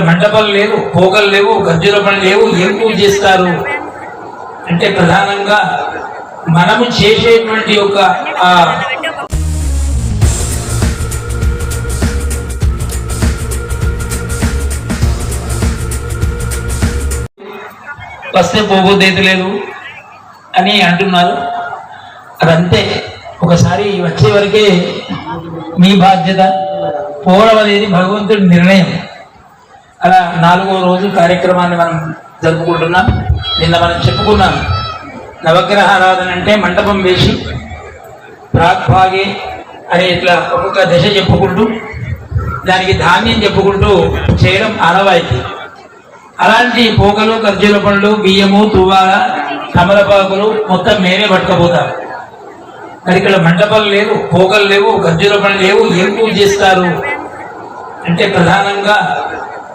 మండపాలు లేవు పోగలు లేవు గజ్జుల పనులు లేవు ఏం పూజ చేస్తారు? అంటే ప్రధానంగా మనము చేసేటువంటి ఒక వస్తే పోగోదేది లేదు అని అంటున్నారు. అదంతే. ఒకసారి వచ్చే వరకే మీ బాధ్యత. పోవడం అనేది భగవంతుడి నిర్ణయం. అలా నాలుగో రోజు కార్యక్రమాన్ని మనం జరుపుకుంటున్నాం. నిన్న మనం చెప్పుకున్నాం నవగ్రహ ఆరాధన అంటే మండపం వేసి ప్రాగ్భాగే అనే ఇట్లా ఒక్కొక్క దశ చెప్పుకుంటూ దానికి ధాన్యం చెప్పుకుంటూ చేయడం ఆనవాయితీ. అలాంటి పోకలు ఖర్జూర పండ్లు బియ్యము తువాల తమలపాకులు మొత్తం మేమే పట్టుకపోతాం. మరి ఇక్కడ మండపాలు లేవు పోకలు లేవు ఖర్జూర పండ్లు లేవు ఏం పూజ చేస్తారు? అంటే ప్రధానంగా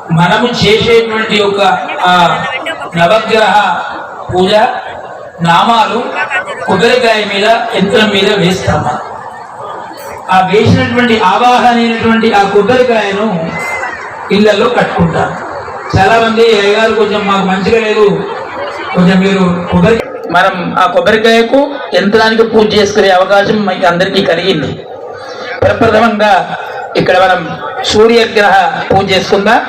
మనము చేసేటువంటి ఒక ఆ నవగ్రహ పూజ నామాలు కొబ్బరికాయ మీద యంత్రం మీద వేస్తాము ఆ వేసినటువంటి ఆవాహనైనటువంటి ఆ కొబ్బరికాయను ఇళ్ళలో కట్టుకుంటారు చాలా మంది అయ్యగారు కొంచెం మాకు మంచిగా లేదు కొంచెం మీరు కొబ్బరి మనం ఆ కొబ్బరికాయకు యంత్రానికి పూజ చేసుకునే అవకాశం మీకు అందరికీ కలిగింది. ప్రప్రథమంగా ఇక్కడ మనం సూర్యగ్రహ పూజ చేసుకుందాం.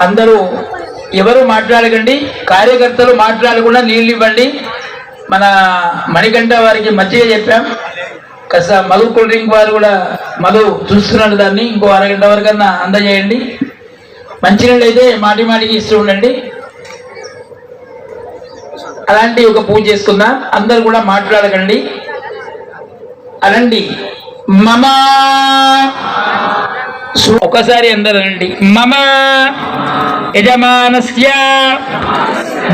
అందరూ ఎవరు మాట్లాడకండి కార్యకర్తలు మాట్లాడకుండా నీళ్ళు ఇవ్వండి. మన మణికంఠ వారికి మధ్య చెప్పాం. కాస్త మధు కూల్ డ్రింక్ వారు కూడా మధు చూస్తున్నాడు దాన్ని. ఇంకో అరగంట వరకన్నా అందజేయండి. మంచినీళ్ళు అయితే మాటి మాటికి ఇస్తూ ఉండండి. అలాంటి ఒక పూజ చేసుకుందాం. అందరు కూడా మాట్లాడకండి. అనండి. మమా. ఒకసారి అందరండి మమ యజమానస్య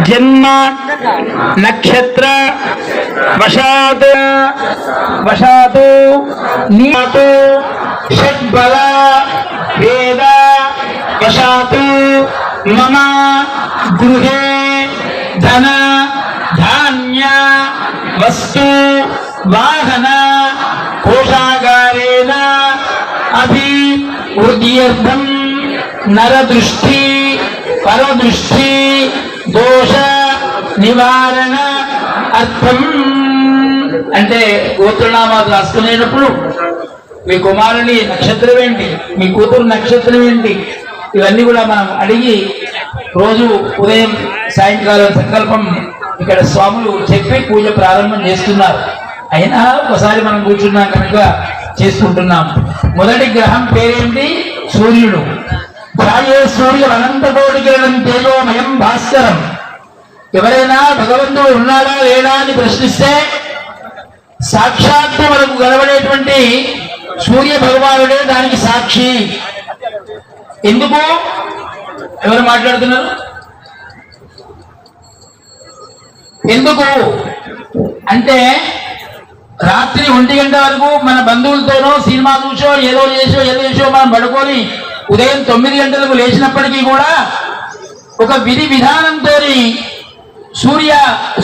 జన్మ నక్షత్ర వశాత్ వశాతు నీతు షడ్బల వేద వశాతు మమ గృహే ధన ధాన్య వస్తు వాహన కోశాగారేణ అభివృద్ధ్యర్థం నరదృష్టి పరదృష్టి దోష నివారణ అర్థం. అంటే గోత్రనామాలు రాసుకునేటప్పుడు మీ కుమారుని నక్షత్రం ఏంటి మీ కూతురు నక్షత్రం ఏంటి ఇవన్నీ కూడా మనం అడిగి రోజు ఉదయం సాయంకాలం సంకల్పం ఇక్కడ స్వాములు చెప్పి పూజ ప్రారంభం చేస్తున్నారు. అయినా ఒకసారి మనం కూర్చున్నాం కనుక చేసుకుంటున్నాం. మొదటి గ్రహం పేరేంటి? సూర్యుడు. ఛాయే సూర్యుడు అనంత కోటి కిరణం తేజోమయం భాస్కరం. ఎవరైనా భగవంతుడు ఉన్నాడా లేడా అని ప్రశ్నిస్తే సాక్షాత్తు మనకు కనబడేటువంటి సూర్య భగవానుడే దానికి సాక్షి. ఎందుకు? ఎవరు మాట్లాడుతున్నారు? ఎందుకు? అంటే రాత్రి ఒంటి గంట వరకు మన బంధువులతోనో సినిమా చూసో ఏదో చేసో ఏదో చేసో మనం పడుకొని ఉదయం తొమ్మిది గంటలకు లేచినప్పటికీ కూడా ఒక విధి విధానంతో సూర్య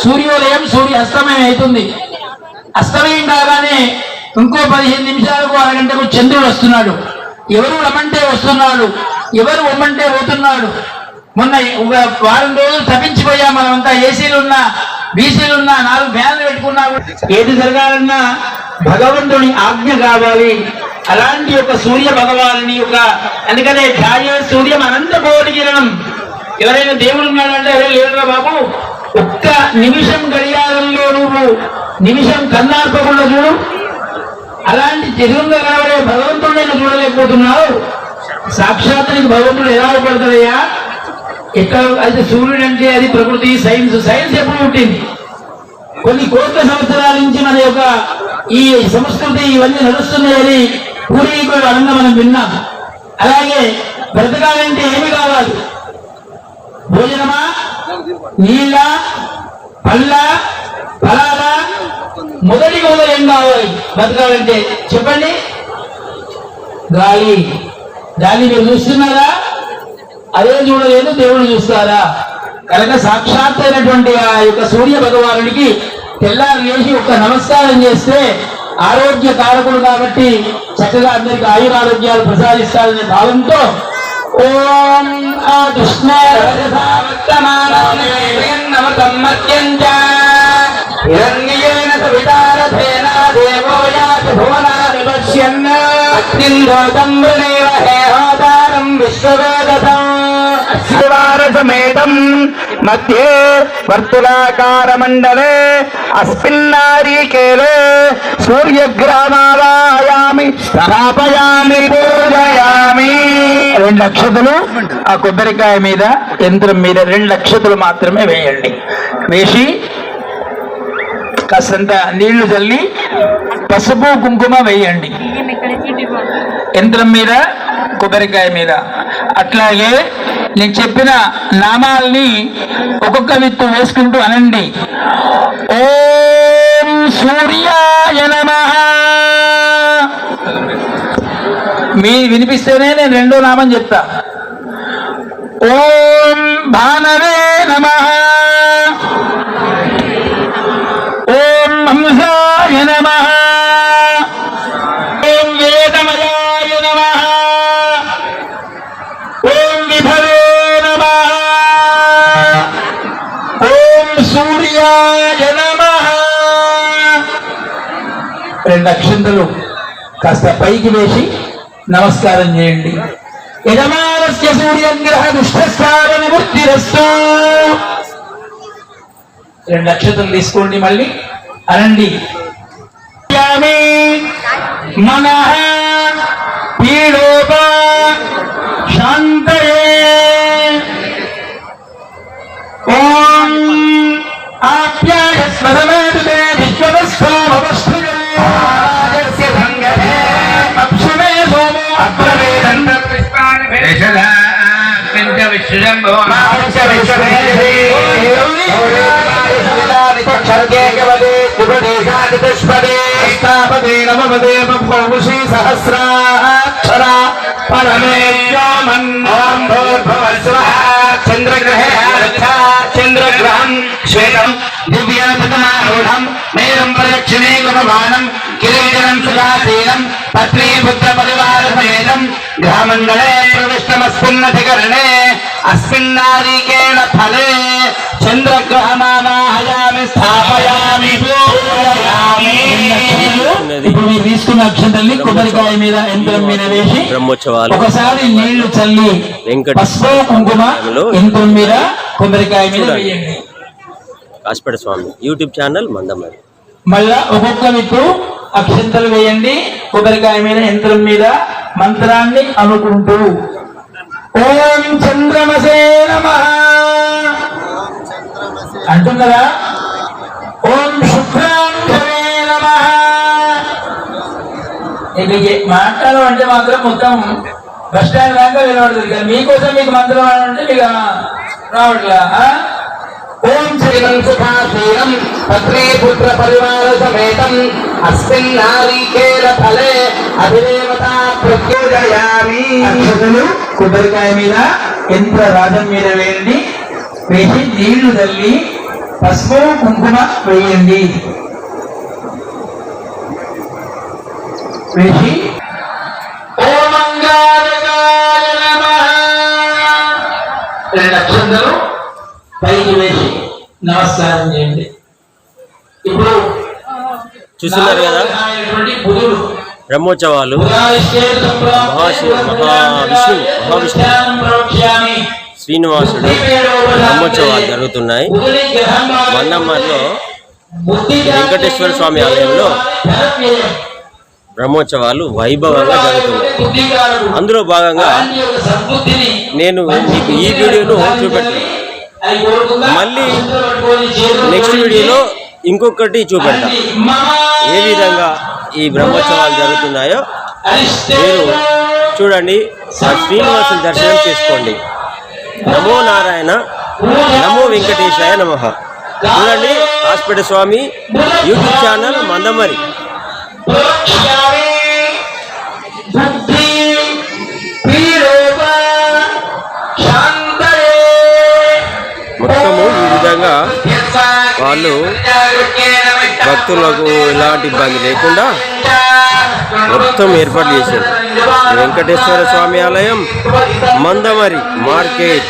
సూర్యోదయం సూర్య అస్తమయం అవుతుంది. అస్తమయం కాగానే ఇంకో పదిహేను నిమిషాలకు అరగంటకు చంద్రుడు వస్తున్నాడు. ఎవరు రమ్మంటే వస్తున్నాడు. ఎవరు వమ్మంటే పోతున్నాడు. మొన్న వారం రోజులు తప్పించిపోయా మనమంతా. ఏసీలు ఉన్నా బీసీలు ఉన్నా నాలుగు ఫ్యాన్లు పెట్టుకున్నా ఏది జరగాలన్నా భగవంతుని ఆజ్ఞ కావాలి. అలాంటి ఒక సూర్య భగవాని యొక్క అందుకనే ధ్యాయ సూర్యం అనంత కోటి కిరణం ఎవరైనా దేవుడు ఉన్నాడంటే అరే లేడురా బాబు ఒక్క నిమిషం గడియారంలో నువ్వు నిమిషం కన్నార్పకుండా చూడు. అలాంటి తిరుగుగా కనబడే భగవంతుడు నేను చూడలేకపోతున్నావు. సాక్షాత్ నీకు భగవంతుడు ఎలా పడతాడయ్యా? ఎక్కడ అయితే సూర్యుడు అంటే అది ప్రకృతి సైన్స్. సైన్స్ ఎప్పుడు పుట్టింది? కొన్ని కోట్ల సంవత్సరాల నుంచి మన యొక్క ఈ సంస్కృతి ఇవన్నీ నడుస్తున్నాయని పూర్వీకులు అనంగా మనం విన్నాం. అలాగే బ్రతకాలంటే ఏమి కావాలి? భోజనమా? నీళ్ళ? పళ్ళ? ఫలాల మొదటి మొదలు ఏం కావాలి బ్రతకాలంటే? చెప్పండి. గాలి. దాన్ని మీరు చూస్తున్నారా? అదే చూడలేదు దేవుడు చూస్తారా? కనుక సాక్షాత్ అయినటువంటి ఆ యొక్క సూర్య భగవానుడికి తెల్లారు లేచి ఒక నమస్కారం చేస్తే ఆరోగ్య కారకుడు కాబట్టి చక్కగా అందరికి ఆయురారోగ్యాలు ప్రసాదిస్తారనే భావంతో ఓం ఆ కృష్ణ విశ్వవేద శివారసమేతం మధ్యే వర్తులాకార మండలే అస్మిన్నారీకేలే సూర్యగ్రామాలయామి స్థాపయామి పూజయామి రెండు అక్షతలు ఆ కొబ్బరికాయ మీద యంత్రం మీద రెండు అక్షతలు మాత్రమే వేయండి. వేసి కాస్తంత నీళ్ళు చల్లి పసుపు కుంకుమ వేయండి. యంత్రం మీద కొబ్బరికాయ మీద. అట్లాగే నేను చెప్పిన నామాల్ని ఒక్కొక్క విత్తు వేసుకుంటూ అనండి. ఓం సూర్యాయ నమ. మీ వినిపిస్తేనే నేను రెండో నామం చెప్తా. ఓం భానవే నమః. ఓం హంసాయ నమః. రెండు అక్షంతలు కాస్త పైకి వేసి నమస్కారం చేయండి. యజమానస్య సూర్యగ్రహ దుష్టస్థాన నివృత్తిరస్తు రెండు అక్షతలు తీసుకోండి మళ్ళీ. అనండి. మన పీడోప శాంతయే. ఓం ఆప్యాయ స్మరణ श्रीराम भगवान नमदेव भौषि सहस्राक्षरा चंद्रग्रहे मेरम प्रदक्षिणे पत्नी पुत्र परिवार समेतम ग्रहमंडले प्रविष्टमस्पुन्नधिकरणे అస్మిన్నారీకేణ ఫలే చంద్రగ్రహమావాహయామి స్థాపయామి. ఇప్పుడు మీరు తీసుకున్న అక్షంతల్ని కొబ్బరికాయ మీద యంత్రం మీద వేసి బ్రహ్మోత్సవాలు. ఒకసారి నీళ్ళు చల్లి వెంకట పసుపు కుంకుమ యంత్రం మీద కొబ్బరికాయ మీద వేయండి. కాసిపేట స్వామి యూట్యూబ్ ఛానల్ మందమరి మళ్ళా ఒక్కొక్క మీకు అక్షంతలు వేయండి కొబ్బరికాయ మీద యంత్రం మీద మంత్రాన్ని అనుకుంటూ. ఓం చంద్రమసే నమ. అంటున్నారా ఓం శుక్రాంధవే నమ. ఏ- మాట్లాడడం అంటే మాత్రం మొత్తం బస్ స్టాండ్ దాకా వినబడుతుంది కదా. మీకోసం మీకు మంత్రం అంటే మీకు రావట్లా? ఓం శ్రీరం సుఖాశీలం పత్రే పుత్ర పరివార సమేతం అస్మిన్ నారీకేల ఫలే అధిదేవత ప్రత్యోజయామి అక్షతలు కొబ్బరికాయ మీద యంత్ర రాజం మీద వేయండి. వేసి నీళ్ళు తల్లి పసుపు కుంకుమ వేయండి. వేసి అక్షంతలు పైకి వేసి నమస్కారం చేయండి. ఇప్పుడు చూస్తున్నారు కదా? బుధుడు బ్రహ్మోత్సవాలు మహాశివ మహావిష్ణు మహావిష్ణు శ్రీనివాసుడు బ్రహ్మోత్సవాలు జరుగుతున్నాయి. మన్నమ్మలో వెంకటేశ్వర స్వామి ఆలయంలో బ్రహ్మోత్సవాలు వైభవంగా జరుగుతున్నాయి. అందులో భాగంగా నేను మీకు ఈ వీడియోను చూపెట్టాను మళ్ళీ నెక్స్ట్ వీడియోలో ఇంకొకటి చూపెడతాను. ఏ విధంగా ఈ బ్రహ్మోత్సవాలు జరుగుతున్నాయో మీరు చూడండి ఆ శ్రీనివాసుని దర్శనం చేసుకోండి. నమో నారాయణ నమో వెంకటేశాయ నమ. చూడండి hospital Swami YouTube channel Mandamarri. మొత్తము ఈ విధంగా వాళ్ళు భక్తులకు ఎలాంటి ఇబ్బంది లేకుండా మొత్తం ఏర్పాటు చేశారు. వెంకటేశ్వర స్వామి ఆలయం మందమరి మార్కెట్.